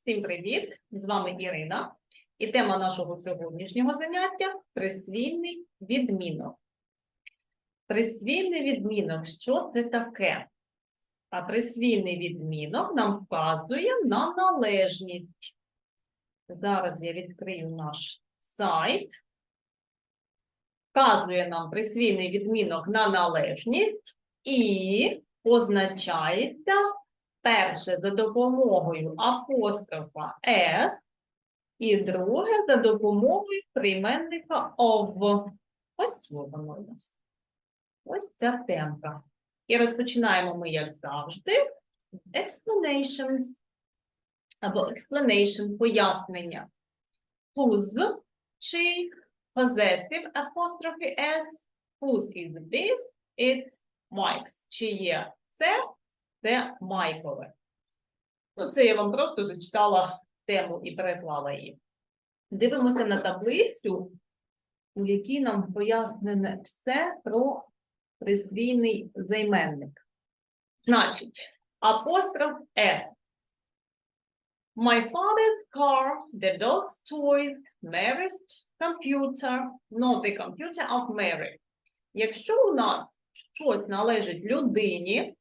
Всім привіт! З вами Ірина. І тема нашого сьогоднішнього заняття присвійний відмінок. Присвійний відмінок, що це таке? А присвійний відмінок нам вказує на належність. Зараз я відкрию наш сайт. Вказує нам присвійний відмінок на належність і позначається перше за допомогою апострофа S, і друге за допомогою прийменника of. Ось воно у нас. Ось ця темка. І розпочинаємо ми, як завжди, explanations або explanation, пояснення. Whose, чи, possessive apostrophe S, whose is this, it's Mike's. Чи є це, це Майкове. Ну, це я вам просто зачитала тему і переклала її. Дивимося на таблицю, у якій нам пояснене все про присвійний займенник. Значить, апостроф F. My father's car, the dog's toys, Mary's computer, not the computer of Mary. Якщо у нас щось належить людині,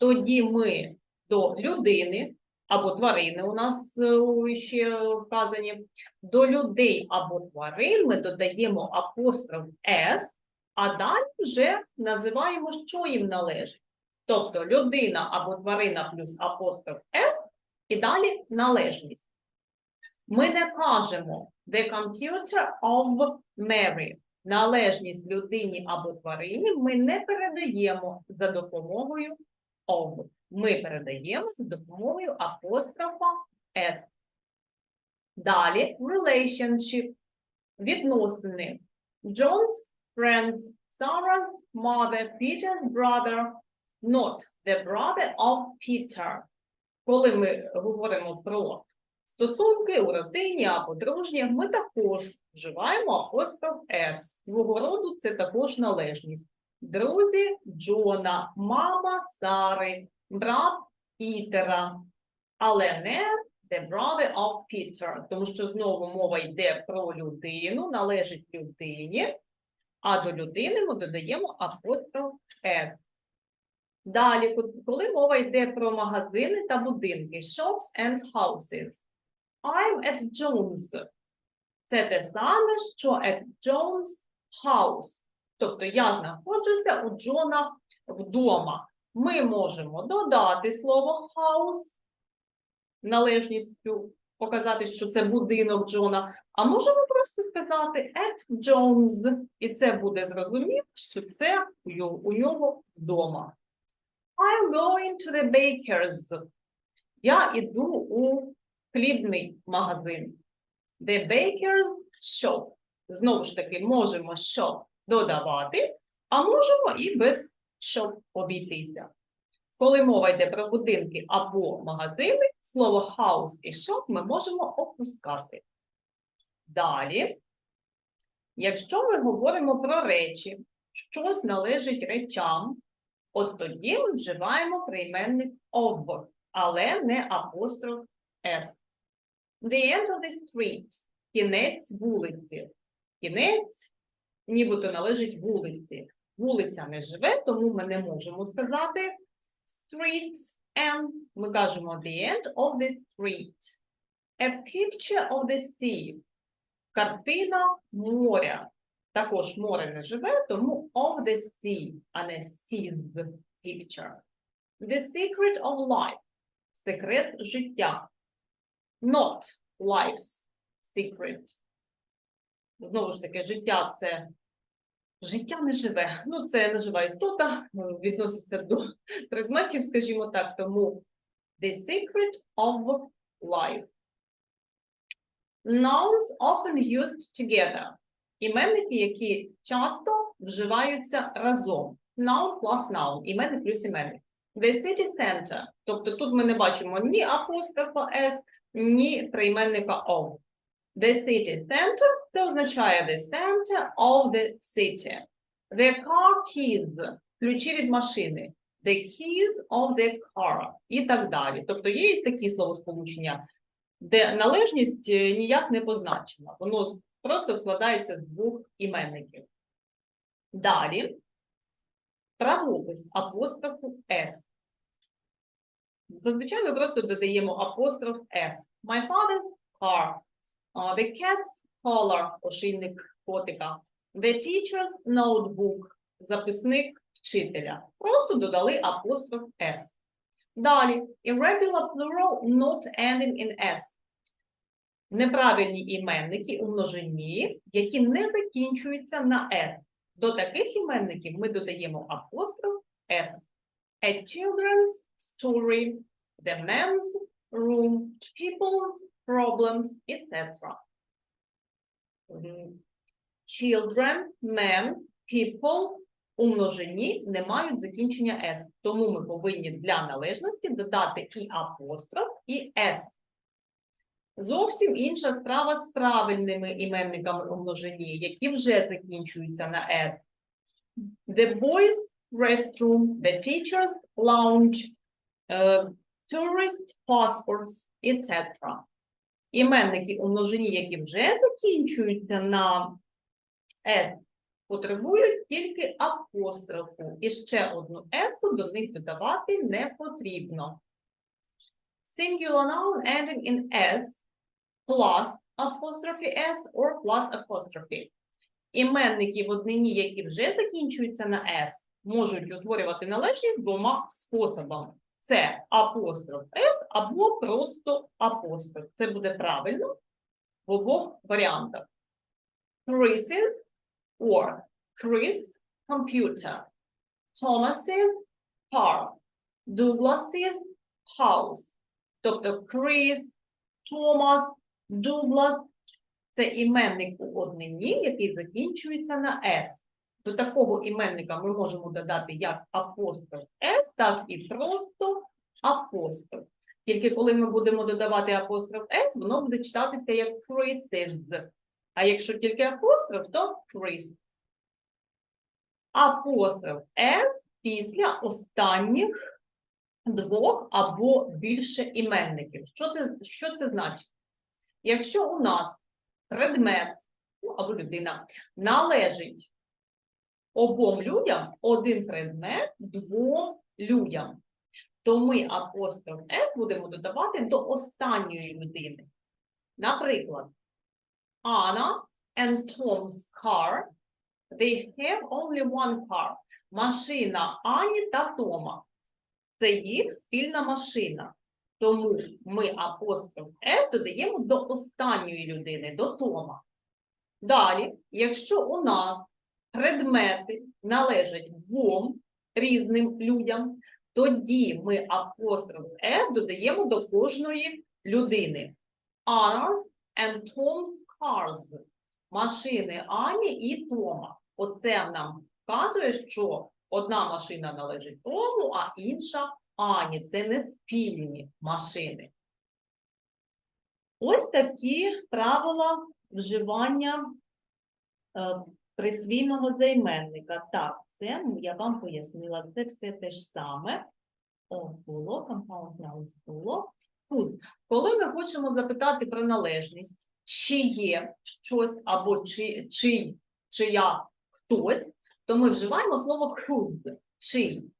тоді ми до людини або тварини у нас е, ще вказані, до людей або тварин ми додаємо апостроф S, а далі вже називаємо, що їм належить. Тобто людина або тварина плюс апостроф S і далі належність. Ми не кажемо the computer of Mary. Належність людині або тварині ми не передаємо за допомогою of. Ми передаємо за допомогою апострофа S. Далі relationship. Відносини. John's friends, Sarah's mother, Peter's brother, not the brother of Peter. Коли ми говоримо про стосунки у родині або дружніх, ми також вживаємо апостроф S. Свого роду це також належність. Друзі Джона, мама Сари, брат Пітера, але не the brother of Peter, тому що знову мова йде про людину, належить людині, а до людини ми додаємо апостроф S. Далі, коли мова йде про магазини та будинки, shops and houses. I'm at Jones. Це те саме, що at Jones house. Тобто я знаходжуся у Джона вдома. Ми можемо додати слово house, належністю показати, що це будинок Джона, а можемо просто сказати at Jones, і це буде зрозуміло, що це у нього вдома. I'm going to the baker's. Я іду у хлібний магазин. The baker's shop. Знову ж таки, можемо shop додавати, а можемо і без shop обійтися. Коли мова йде про будинки або магазини, слово house і shop ми можемо опускати. Далі, якщо ми говоримо про речі, щось належить речам, от тоді ми вживаємо прийменник of, але не апостроф S. The end of the street – кінець вулиці. Кінець нібито належить вулиці. Вулиця не живе, тому ми не можемо сказати streets and ми кажемо the end of the street. A picture of the sea. Картина моря. Також море не живе, тому of the sea, а не seas picture. The secret of life. Секрет життя. Not life's secret. Знову ж таки, життя це життя не живе. Ну, це не жива істота, е, відноситься до предметів, скажімо так, тому the secret of life. Nouns often used together. Іменники, які часто вживаються разом. Noun plus noun, іменник плюс іменник. The city center, тобто тут ми не бачимо ні апострофа S, ні прийменника of. The city center – це означає the center of the city. The car keys – ключі від машини. The keys of the car і так далі. Тобто є такі словосполучення. де належність е, ніяк не позначена. Воно просто складається з двох іменників. Далі правопис апострофу S. Зазвичай ми просто додаємо апостроф S. My father's car. Uh, the cat's collar, ошийник котика. The teacher's notebook, записник вчителя. Просто додали апостроф S. Далі, irregular plural not ending in S. Неправильні іменники у множині, які не закінчуються на S. До таких іменників ми додаємо апостроф S. A children's story, the men's room, people's problems, etc. Children, men, people у множині не мають закінчення S. Тому ми повинні для належності додати і апостроф, і S. Зовсім інша справа з правильними іменниками у множині, які вже закінчуються на S. The boys restroom, the teacher's lounge, е, tourist passports, etc. Іменники у множині, які вже закінчуються на S, потребують тільки апострофу. І ще одну S до них додавати не потрібно. Singular noun ending in S plus apostrophe S or plus apostrophe. Іменники в однині, які вже закінчуються на S, можуть утворювати належність двома способами. Це апостроф S або просто апостроф. Це буде правильно в обох варіантах. Chris's or Chris computer. Thomas's car. Douglas's house. Тобто Chris, Thomas, Douglas – це іменник у однині, який закінчується на S. До такого іменника ми можемо додати як апостроф S, так і просто апостроф. Тільки коли ми будемо додавати апостроф S, воно буде читатися як Chris's. А якщо тільки апостроф, то Chris. Апостроф S після останніх двох або більше іменників. Що це, що це значить? Якщо у нас предмет ну, або людина належить обом людям, один предмет двом людям, то ми апостроф S будемо додавати до останньої людини. Наприклад, Anna and Tom's car, they have only one car. Машина Ані та Тома. Це їх спільна машина. Тому ми апостроф S додаємо до останньої людини, до Тома. Далі, якщо у нас предмети належать двом різним людям, тоді ми апостроф S додаємо до кожної людини. Anna's and Tom's cars. Машини Ані і Тома. Оце нам вказує, що одна машина належить Тому, а інша Ані. Це не спільні машини. Ось такі правила вживання е, присвійного займенника. Так, це я вам пояснила. Це все те ж саме. О, було, compound nouns було. Whose. Коли ми хочемо запитати про належність, чи є щось або чи, чий, чия хтось, то ми вживаємо слово whose, чий.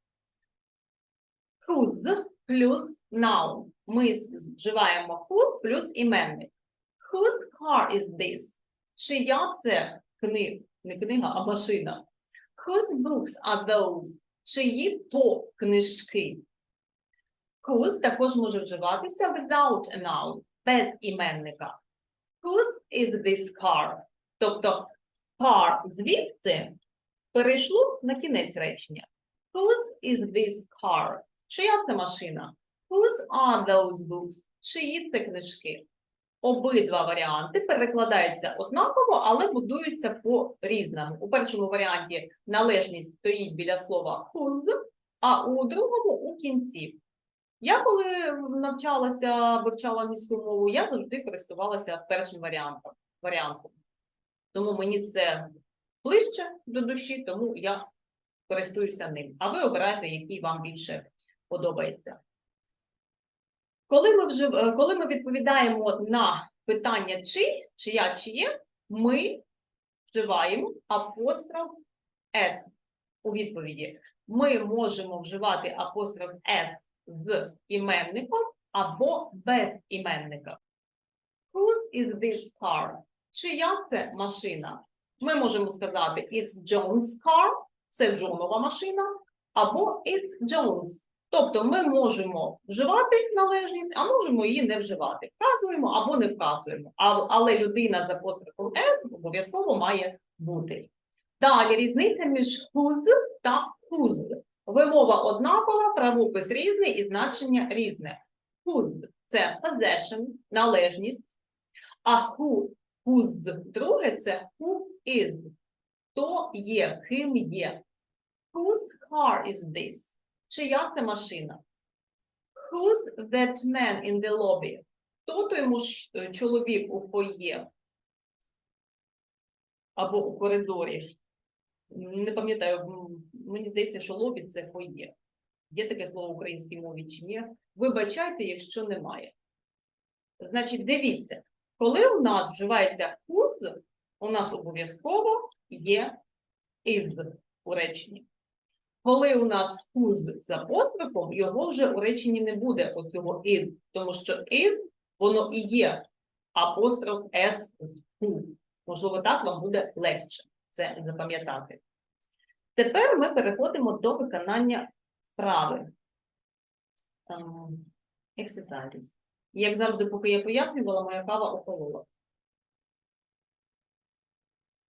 Whose плюс noun. Ми вживаємо whose плюс іменник. Whose car is this? Чия це книга, не книга, а машина. Whose books are those? Чиї то книжки? Whose також може вживатися without a noun, без іменника. Whose is this car? Тобто car звідси перейшло на кінець речення. Whose is this car? Чия це машина? Whose are those books? Чиї це книжки? Обидва варіанти перекладаються однаково, але будуються по-різному. У першому варіанті належність стоїть біля слова whose, а у другому у кінці. Я коли навчалася, вивчала англійську мову, я завжди користувалася першим варіантом. варіантом. Тому мені це ближче до душі, тому я користуюся ним. А ви обирайте, який вам більше подобається. Коли ми, вжив... е, коли ми відповідаємо на питання чи, чия, чиє, ми вживаємо апостроф S у відповіді. Ми можемо вживати апостроф S з іменником або без іменника. Whose is this car? Чия це машина? Ми можемо сказати It's John's car, це Джонова машина, або It's John's. Тобто ми можемо вживати належність, а можемо її не вживати. Вказуємо або не вказуємо. Але людина з апострофом S обов'язково має бути. Далі різниця між whose та whose. Вимова однакова, правопис різний і значення різне. Whose – це possession, належність, а who, whose друге – це who is. Хто є, ким є. Whose car is this? Чия це машина? Who's that man in the lobby? Хто той муж, е, чоловік у фоє? Або у коридорі? Не пам'ятаю, мені здається, що лобі це фоє. Є таке слово в українській мові чи ні? Вибачайте, якщо немає. Значить, дивіться, коли у нас вживається whose, у нас обов'язково є is у реченні. Коли у нас whose з апострофом, його вже у реченні не буде оцього is, тому що is, воно і є апостроф s who. Можливо, так вам буде легше це запам'ятати. Тепер ми переходимо до виконання вправи. Ем, Exercise. Як завжди, поки я пояснювала, моя кава охолола.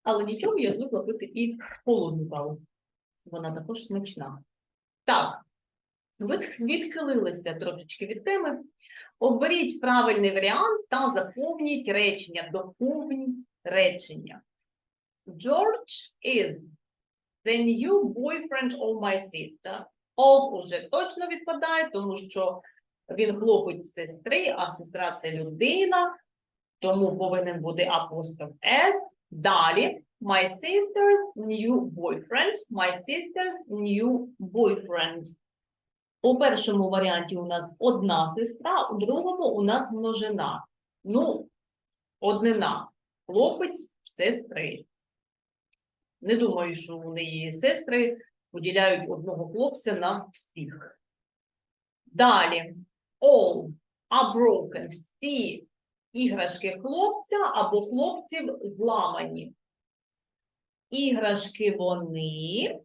Але нічого, я звикла пити і холодну каву. Вона також смачна. Так, відхилилися трошечки від теми. Оберіть правильний варіант та заповніть речення. Доповніть речення. George is the new boyfriend of my sister. Of уже точно відпадає, тому що він хлопець сестри, а сестра це людина, тому повинен бути апостроф S. Далі my sister's new boyfriend, my sister's new boyfriend. У першому варіанті у нас одна сестра, у другому у нас множина. Ну, однина. Хлопець сестри. Не думаю, що у неї сестри поділяють одного хлопця на всіх. Далі. All are broken. Всі іграшки хлопця або хлопців зламані. Іграшки вони.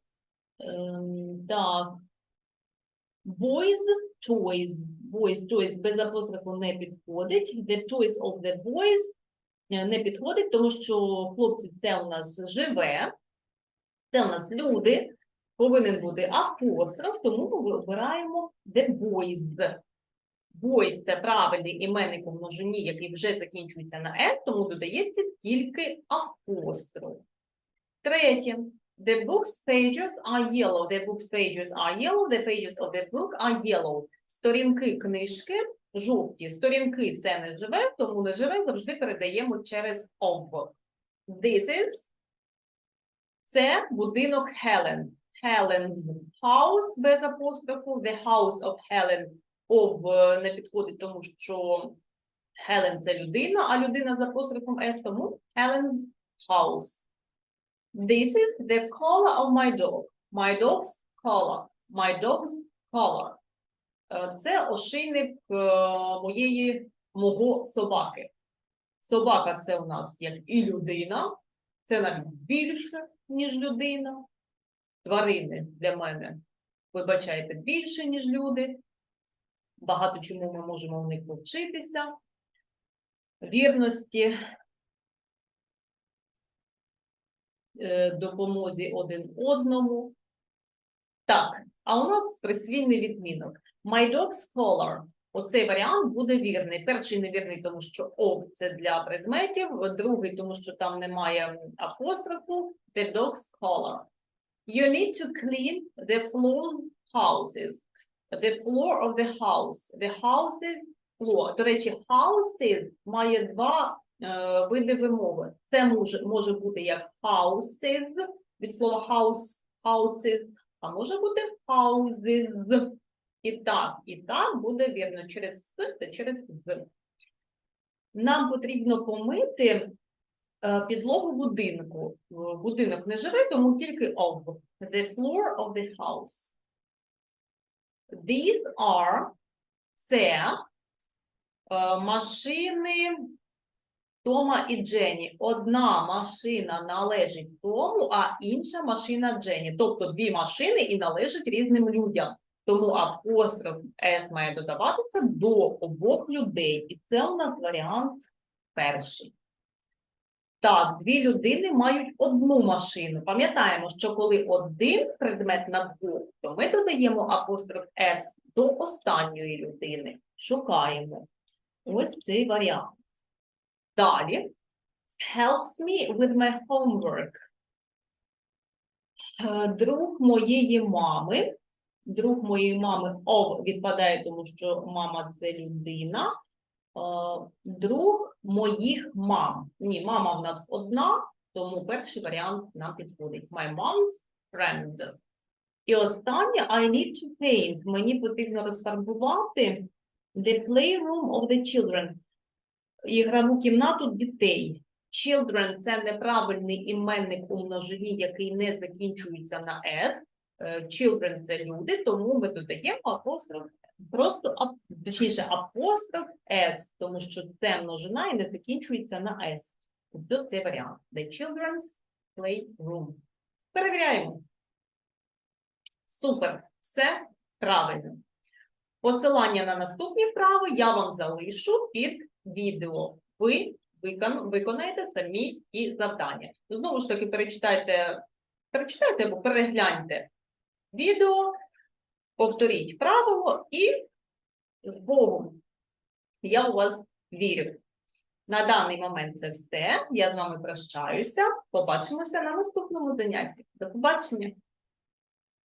ем, так. Boys toys. Boys toys без апострофу не підходить. The toys of the boys е, не підходить, тому що хлопці це у нас живе. Це у нас люди. Повинен бути апостроф, тому ми вибираємо the boys. Boys – це правильний іменник у множині, який вже закінчується на S, тому додається тільки апостроф. Третє. The book's pages are yellow. The book's pages are yellow. The pages of the book are yellow. Сторінки книжки жовті. Сторінки – це не живе, тому не живе завжди передаємо через of. This is – це будинок Helen. Helen's house без апострофу. The house of Helen of е, не підходить, тому що Helen – це людина, а людина з апострофом S, тому Helen's house. This is the color of my dog. My dog's color. My dog's color. Е, Це ошейник е, моєї, мого собаки. Собака це у нас як і людина, це навіть більше, ніж людина. Тварини для мене, вибачайте, більше, ніж люди. Багато чому ми можемо в них повчитися. Вірності, допомозі один одному. Так, а у нас присвійний відмінок. My dog's color. Оцей варіант буде вірний. Перший невірний, тому що of – це для предметів, другий, тому що там немає апострофу, the dog's color. You need to clean the floors houses. The floor of the house. The houses floor. До речі, houses має два е, види вимови. Це може, може бути як houses, від слова house, houses, а може бути houses. І так, і так буде вірно через с та через з. Нам потрібно помити е, підлогу будинку. Е, Будинок не живе, тому тільки of. The floor of the house. These are це е, машини Тома і Джені. Одна машина належить Тому, а інша машина Джені. Тобто дві машини і належать різним людям. Тому апостроф S має додаватися до обох людей. І це у нас варіант перший. Так, дві людини мають одну машину. Пам'ятаємо, що коли один предмет на двох, то ми додаємо апостроф S до останньої людини. Шукаємо. Ось цей варіант. Далі. Helps me with my homework. Е, Друг моєї мами. Друг моєї мами of відпадає, тому що мама це людина. Е, Друг моїх мам. Ні, мама в нас одна, тому перший варіант нам підходить. My mom's friend. І останнє I need to paint. Мені потрібно розфарбувати the playroom of the children. Ігрову кімнату дітей. Children – це неправильний іменник у множині, який не закінчується на S. Е, Children – це люди, тому ми додаємо апостроф, просто, точніше, апостроф S, тому що це множина і не закінчується на S. Тобто це варіант. The children's playroom. Перевіряємо. Супер, все правильно. Посилання на наступні вправи я вам залишу під відео. Ви викон- виконаєте самі і завдання. Знову ж таки, перечитайте, перечитайте або перегляньте відео, повторіть правило і з Богом. Я у вас вірю. На даний момент це все. Я з вами прощаюся. Побачимося на наступному занятті. До побачення.